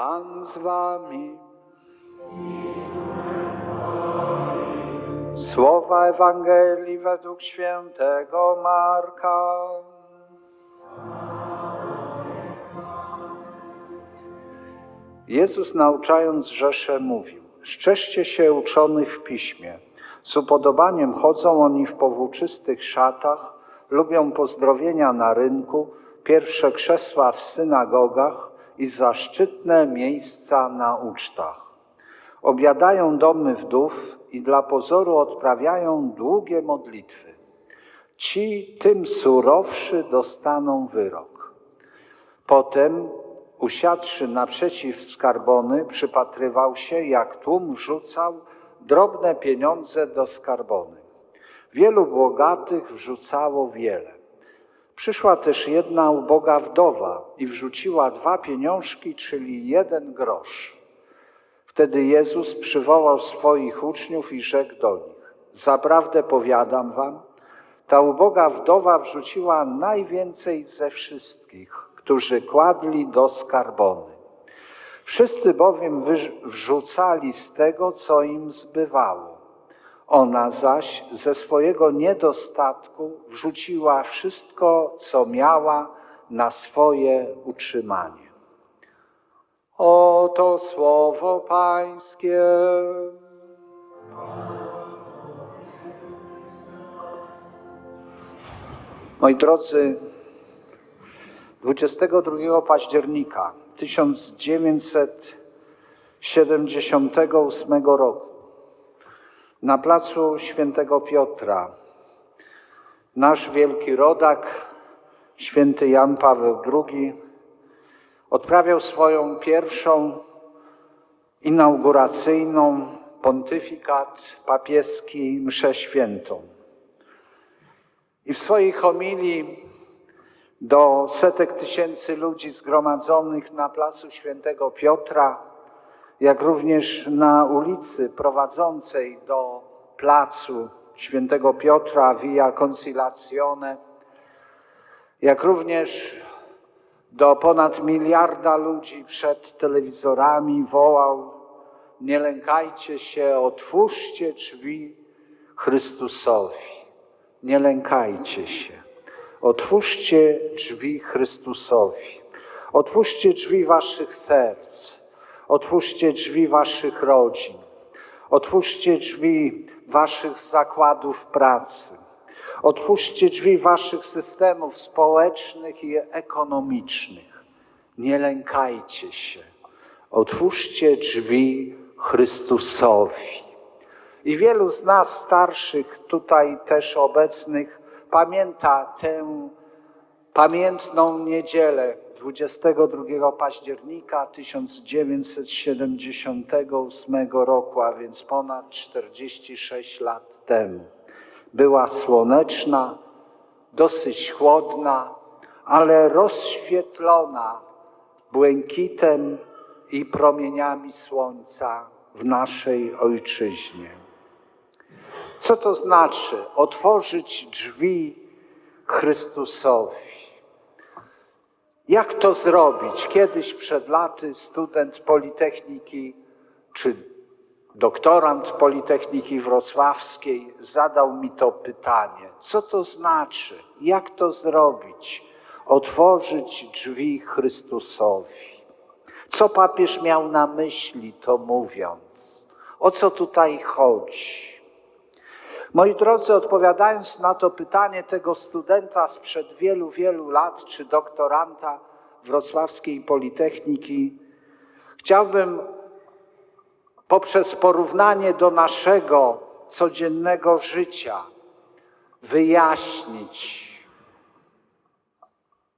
Pan z wami. Słowa Ewangelii według świętego Marka. Jezus nauczając Rzeszę mówił, szczęście się uczonych w piśmie. Z upodobaniem chodzą oni w powłóczystych szatach, lubią pozdrowienia na rynku, pierwsze krzesła w synagogach i zaszczytne miejsca na ucztach. Obiadają domy wdów i dla pozoru odprawiają długie modlitwy. Ci tym surowszy dostaną wyrok. Potem, usiadłszy naprzeciw skarbony, przypatrywał się, jak tłum wrzucał drobne pieniądze do skarbony. Wielu bogatych wrzucało wiele. Przyszła też jedna uboga wdowa i wrzuciła dwa pieniążki, czyli jeden grosz. Wtedy Jezus przywołał swoich uczniów i rzekł do nich: Zaprawdę powiadam wam, ta uboga wdowa wrzuciła najwięcej ze wszystkich, którzy kładli do skarbony. Wszyscy bowiem wrzucali z tego, co im zbywało. Ona zaś ze swojego niedostatku wrzuciła wszystko, co miała na swoje utrzymanie. Oto słowo Pańskie. Moi drodzy, 22 października 1978 roku na placu Świętego Piotra nasz wielki rodak, święty Jan Paweł II, odprawiał swoją pierwszą inauguracyjną pontyfikat papieski mszę świętą. I w swojej homilii do setek tysięcy ludzi zgromadzonych na placu Świętego Piotra, jak również na ulicy prowadzącej do placu Świętego Piotra Via Conciliazione, jak również do ponad miliarda ludzi przed telewizorami wołał: Nie lękajcie się, otwórzcie drzwi Chrystusowi. Nie lękajcie się. Otwórzcie drzwi Chrystusowi. Otwórzcie drzwi waszych serc. Otwórzcie drzwi waszych rodzin. Otwórzcie drzwi waszych zakładów pracy. Otwórzcie drzwi waszych systemów społecznych i ekonomicznych. Nie lękajcie się. Otwórzcie drzwi Chrystusowi. I wielu z nas starszych, tutaj też obecnych, pamięta tę pamiętną niedzielę 22 października 1978 roku, a więc ponad 46 lat temu. Była słoneczna, dosyć chłodna, ale rozświetlona błękitem i promieniami słońca w naszej ojczyźnie. Co to znaczy otworzyć drzwi Chrystusowi? Jak to zrobić? Kiedyś przed laty student Politechniki czy doktorant Politechniki Wrocławskiej zadał mi to pytanie. Co to znaczy? Jak to zrobić? Otworzyć drzwi Chrystusowi. Co papież miał na myśli to mówiąc? O co tutaj chodzi? Moi drodzy, odpowiadając na to pytanie tego studenta sprzed wielu, wielu lat, czy doktoranta Wrocławskiej Politechniki, chciałbym poprzez porównanie do naszego codziennego życia wyjaśnić,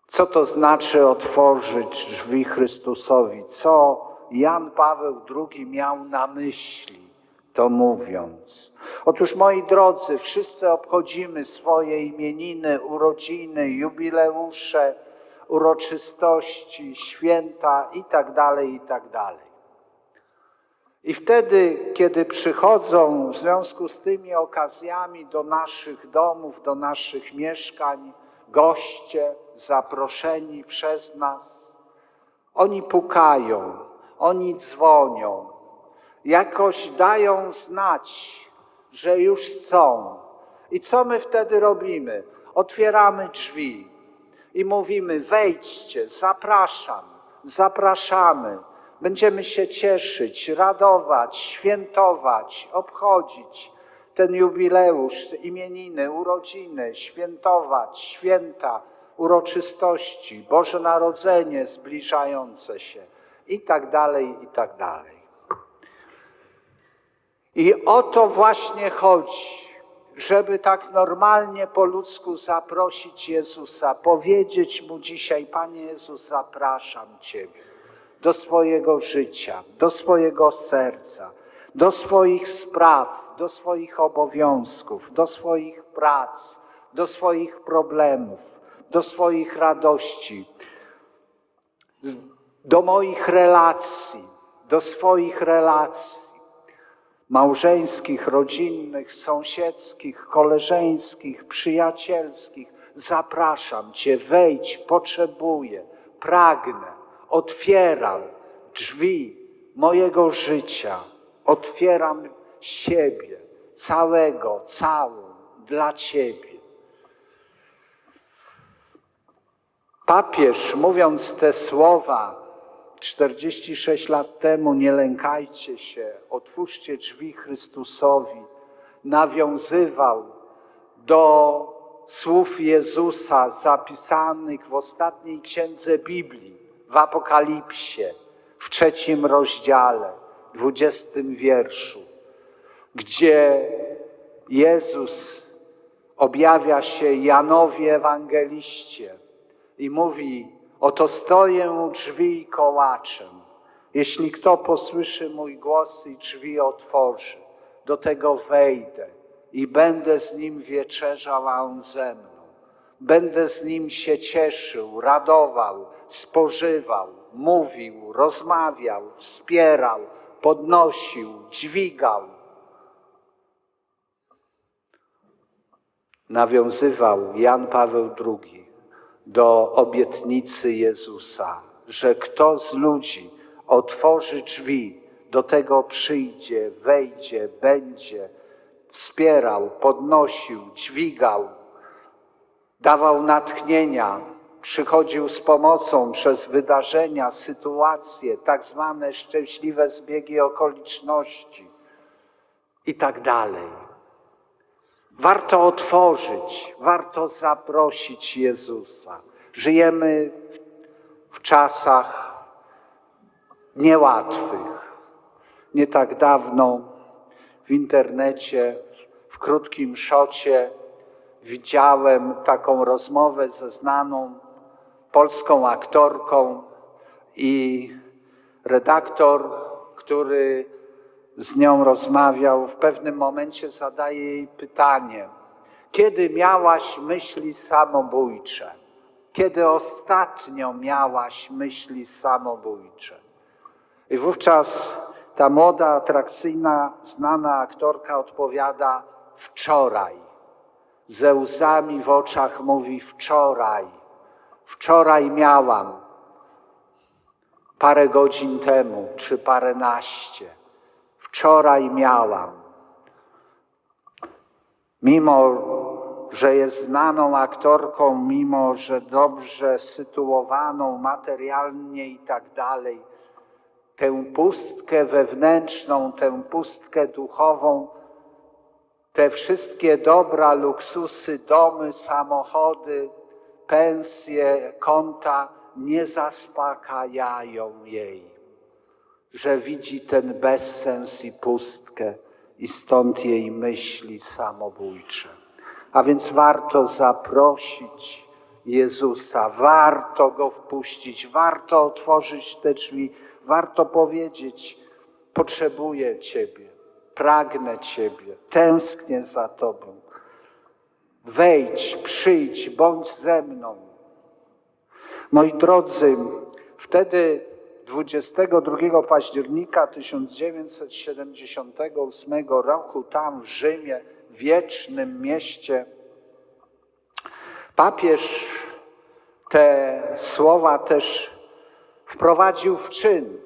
co to znaczy otworzyć drzwi Chrystusowi, co Jan Paweł II miał na myśli, to mówiąc. Otóż, moi drodzy, wszyscy obchodzimy swoje imieniny, urodziny, jubileusze, uroczystości, święta i tak dalej, i tak. I wtedy, kiedy przychodzą w związku z tymi okazjami do naszych domów, do naszych mieszkań, goście zaproszeni przez nas, oni pukają, oni dzwonią, jakoś dają znać, że już są. I co my wtedy robimy? Otwieramy drzwi i mówimy: wejdźcie, zapraszam, zapraszamy. Będziemy się cieszyć, radować, świętować, obchodzić ten jubileusz, imieniny, urodziny, świętować, święta, uroczystości, Boże Narodzenie zbliżające się i tak dalej, i tak dalej. I o to właśnie chodzi, żeby tak normalnie po ludzku zaprosić Jezusa, powiedzieć Mu dzisiaj, Panie Jezus, zapraszam Ciebie do swojego życia, do swojego serca, do swoich spraw, do swoich obowiązków, do swoich prac, do swoich problemów, do swoich radości, do moich relacji, do swoich relacji małżeńskich, rodzinnych, sąsiedzkich, koleżeńskich, przyjacielskich. Zapraszam Cię, wejdź, potrzebuję, pragnę, otwieram drzwi mojego życia, otwieram siebie, całego, całą dla Ciebie. Papież, mówiąc te słowa 46 lat temu, nie lękajcie się, otwórzcie drzwi Chrystusowi, nawiązywał do słów Jezusa zapisanych w ostatniej księdze Biblii, w Apokalipsie, w trzecim rozdziale, dwudziestym wierszu, gdzie Jezus objawia się Janowi Ewangeliście i mówi: Oto stoję u drzwi i kołaczem. Jeśli kto posłyszy mój głos i drzwi otworzy, do tego wejdę i będę z nim wieczerzał, a on ze mną. Będę z nim się cieszył, radował, spożywał, mówił, rozmawiał, wspierał, podnosił, dźwigał. Nawiązywał Jan Paweł II do obietnicy Jezusa, że kto z ludzi otworzy drzwi, do tego przyjdzie, wejdzie, będzie, wspierał, podnosił, dźwigał, dawał natchnienia, przychodził z pomocą przez wydarzenia, sytuacje, tak zwane szczęśliwe zbiegi okoliczności i tak dalej. Warto otworzyć, warto zaprosić Jezusa. Żyjemy w, w czasach niełatwych. Nie tak dawno w internecie, w krótkim szocie, widziałem taką rozmowę ze znaną polską aktorką i redaktor, który z nią rozmawiał, w pewnym momencie zadaje jej pytanie: Kiedy miałaś myśli samobójcze? Kiedy ostatnio miałaś myśli samobójcze? I wówczas ta młoda, atrakcyjna, znana aktorka odpowiada: Wczoraj. Ze łzami w oczach mówi: Wczoraj. Wczoraj miałam. Parę godzin temu, czy paręnaście wczoraj miałam. Mimo, że jest znaną aktorką, mimo, że dobrze sytuowaną materialnie i tak dalej, tę pustkę wewnętrzną, tę pustkę duchową, te wszystkie dobra, luksusy, domy, samochody, pensje, konta nie zaspokajają jej że widzi ten bezsens i pustkę i stąd jej myśli samobójcze. A więc warto zaprosić Jezusa, warto Go wpuścić, warto otworzyć te drzwi, warto powiedzieć, potrzebuję Ciebie, pragnę Ciebie, tęsknię za Tobą. Wejdź, przyjdź, bądź ze mną. Moi drodzy, wtedy 22 października 1978 roku, tam w Rzymie, wiecznym mieście, papież te słowa też wprowadził w czyn.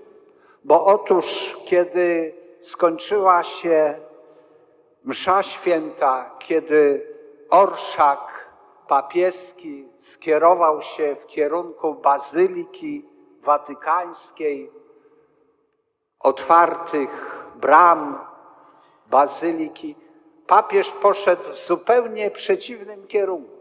Bo otóż, kiedy skończyła się msza święta, kiedy orszak papieski skierował się w kierunku Bazyliki Watykańskiej, otwartych bram Bazyliki, papież poszedł w zupełnie przeciwnym kierunku.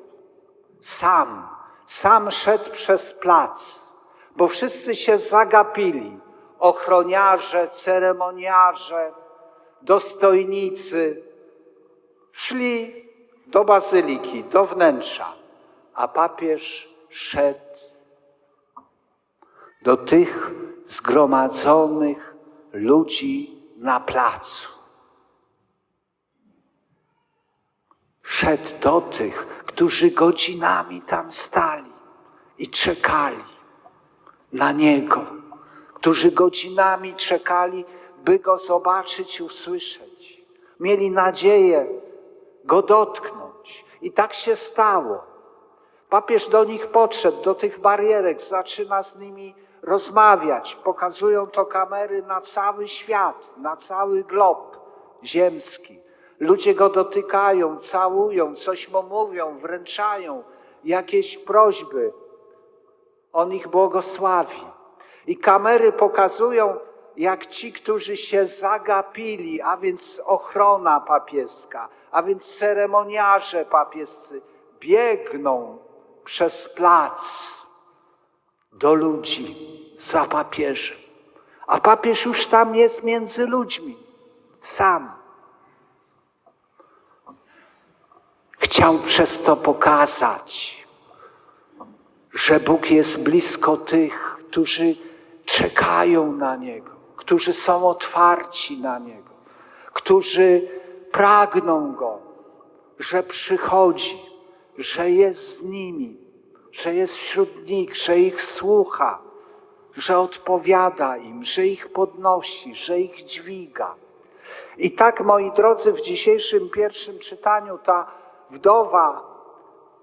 Sam, sam szedł przez plac, bo wszyscy się zagapili. Ochroniarze, ceremoniarze, dostojnicy szli do bazyliki, do wnętrza, a papież szedł do tych zgromadzonych ludzi na placu. Szedł do tych, którzy godzinami tam stali i czekali na Niego, którzy godzinami czekali, by Go zobaczyć, usłyszeć. Mieli nadzieję Go dotknąć. I tak się stało. Papież do nich podszedł, do tych barierek, zaczyna z nimi rozmawiać. Pokazują to kamery na cały świat, na cały glob ziemski. Ludzie go dotykają, całują, coś mu mówią, wręczają jakieś prośby. On ich błogosławi. I kamery pokazują, jak ci, którzy się zagapili, a więc ochrona papieska, a więc ceremoniarze papiescy, biegną przez plac do ludzi za papieżem. A papież już tam jest między ludźmi, sam. Chciał przez to pokazać, że Bóg jest blisko tych, którzy czekają na Niego, którzy są otwarci na Niego, którzy pragną Go, że przychodzi, że jest z nimi, że jest wśród nich, że ich słucha, że odpowiada im, że ich podnosi, że ich dźwiga. I tak, moi drodzy, w dzisiejszym pierwszym czytaniu ta wdowa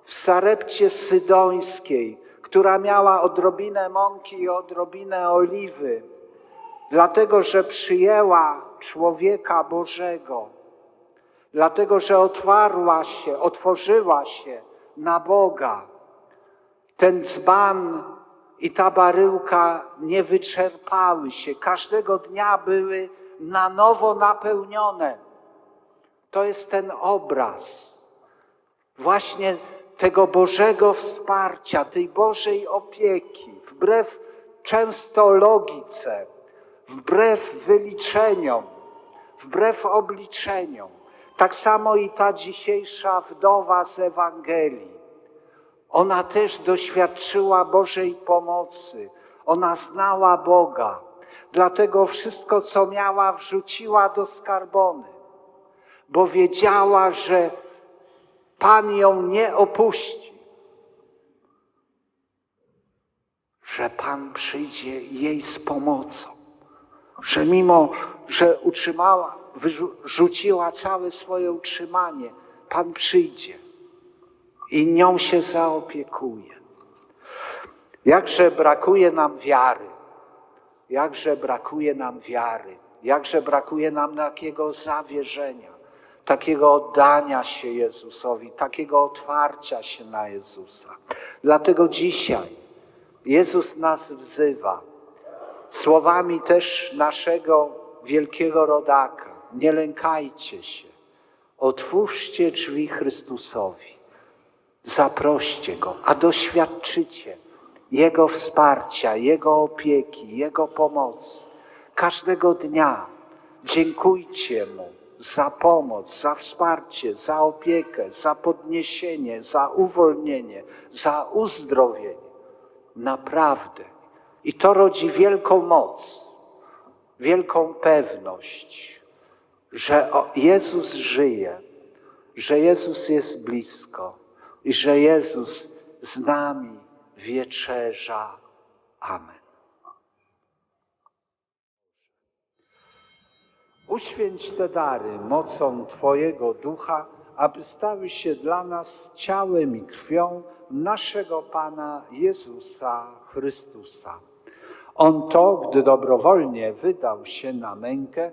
w Sarepcie Sydońskiej, która miała odrobinę mąki i odrobinę oliwy, dlatego że przyjęła człowieka Bożego, dlatego że otwarła się, otworzyła się na Boga. Ten dzban i ta baryłka nie wyczerpały się, każdego dnia były na nowo napełnione. To jest ten obraz właśnie tego Bożego wsparcia, tej Bożej opieki, wbrew często logice, wbrew wyliczeniom, wbrew obliczeniom. Tak samo i ta dzisiejsza wdowa z Ewangelii. Ona też doświadczyła Bożej pomocy. Ona znała Boga. Dlatego wszystko, co miała, wrzuciła do skarbony, bo wiedziała, że Pan ją nie opuści, że Pan przyjdzie jej z pomocą, że mimo, że utrzymała, wyrzuciła całe swoje utrzymanie, Pan przyjdzie i nią się zaopiekuje. Jakże brakuje nam wiary, jakże brakuje nam wiary, jakże brakuje nam takiego zawierzenia, takiego oddania się Jezusowi, takiego otwarcia się na Jezusa. Dlatego dzisiaj Jezus nas wzywa słowami też naszego wielkiego rodaka. Nie lękajcie się, otwórzcie drzwi Chrystusowi, zaproście Go, a doświadczycie Jego wsparcia, Jego opieki, Jego pomocy. Każdego dnia dziękujcie Mu za pomoc, za wsparcie, za opiekę, za podniesienie, za uwolnienie, za uzdrowienie. Naprawdę. I to rodzi wielką moc, wielką pewność, że Jezus żyje, że Jezus jest blisko i że Jezus z nami wieczerza. Amen. Uświęć te dary mocą Twojego ducha, aby stały się dla nas ciałem i krwią naszego Pana Jezusa Chrystusa. On to, gdy dobrowolnie wydał się na mękę,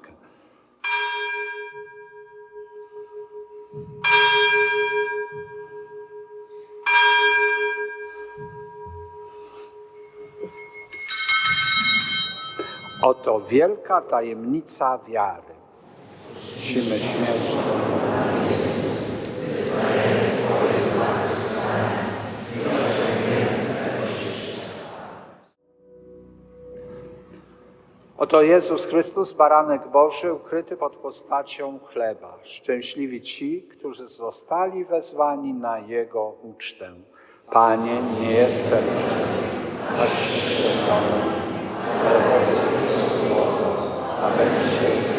Oto wielka tajemnica wiary. Musimy śmierć. Oto Jezus Chrystus, baranek Boży, ukryty pod postacią chleba. Szczęśliwi ci, którzy zostali wezwani na Jego ucztę. Panie, nie jestem, choć przed ale a będzie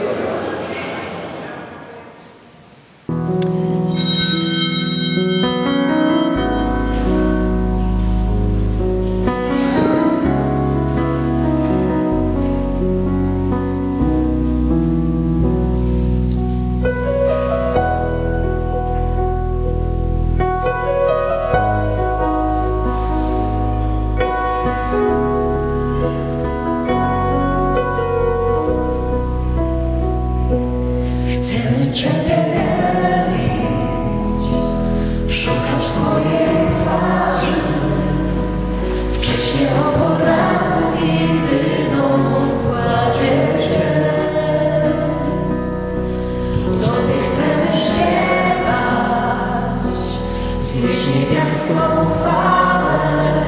znieść niebiańską chwałę.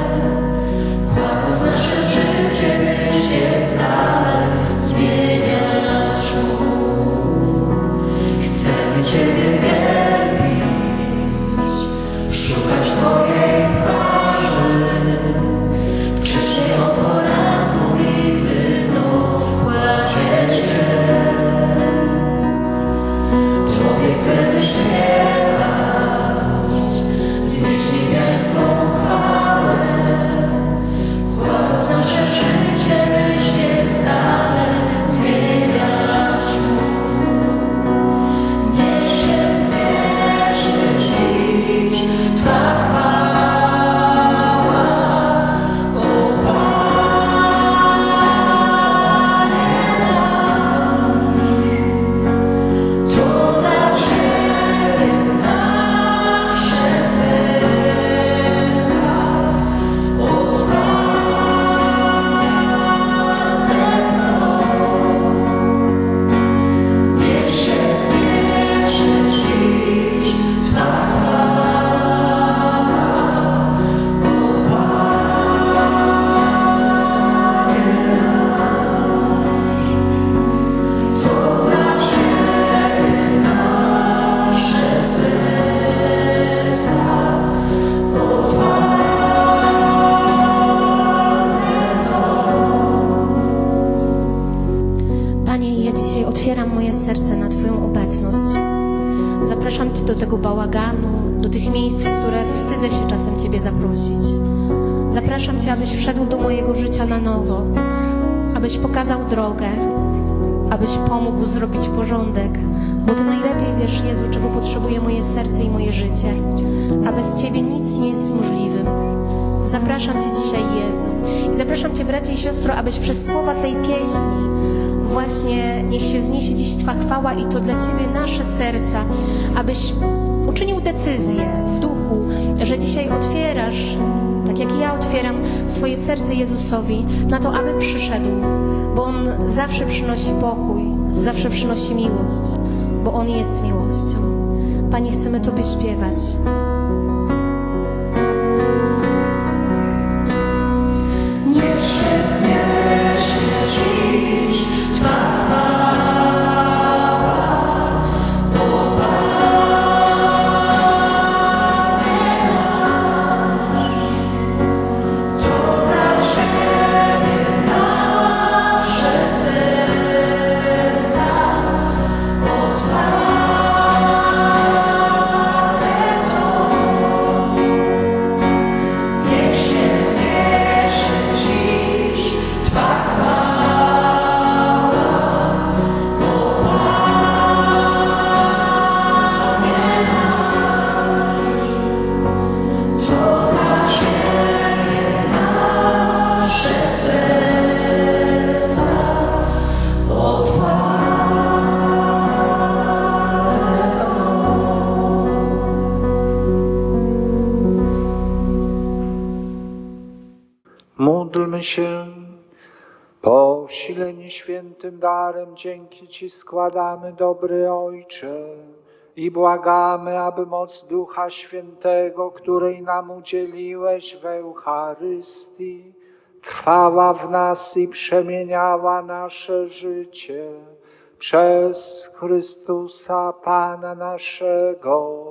Abyś wszedł do mojego życia na nowo, abyś pokazał drogę, abyś pomógł zrobić porządek, bo Ty najlepiej wiesz, Jezu, czego potrzebuje moje serce i moje życie, a bez Ciebie nic nie jest możliwym. Zapraszam Cię dzisiaj, Jezu. I zapraszam Cię, bracie i siostro, abyś przez słowa tej pieśni właśnie niech się wzniesie dziś Twa chwała i to dla Ciebie nasze serca, abyś uczynił decyzję w duchu, że dzisiaj otwierasz, tak jak ja otwieram swoje serce Jezusowi, na to, aby przyszedł, bo On zawsze przynosi pokój, zawsze przynosi miłość, bo On jest miłością. Panie, chcemy Tobie śpiewać. Świętym darem dzięki Ci składamy, dobry Ojcze, i błagamy, aby moc Ducha Świętego, której nam udzieliłeś w Eucharystii, trwała w nas i przemieniała nasze życie przez Chrystusa Pana naszego.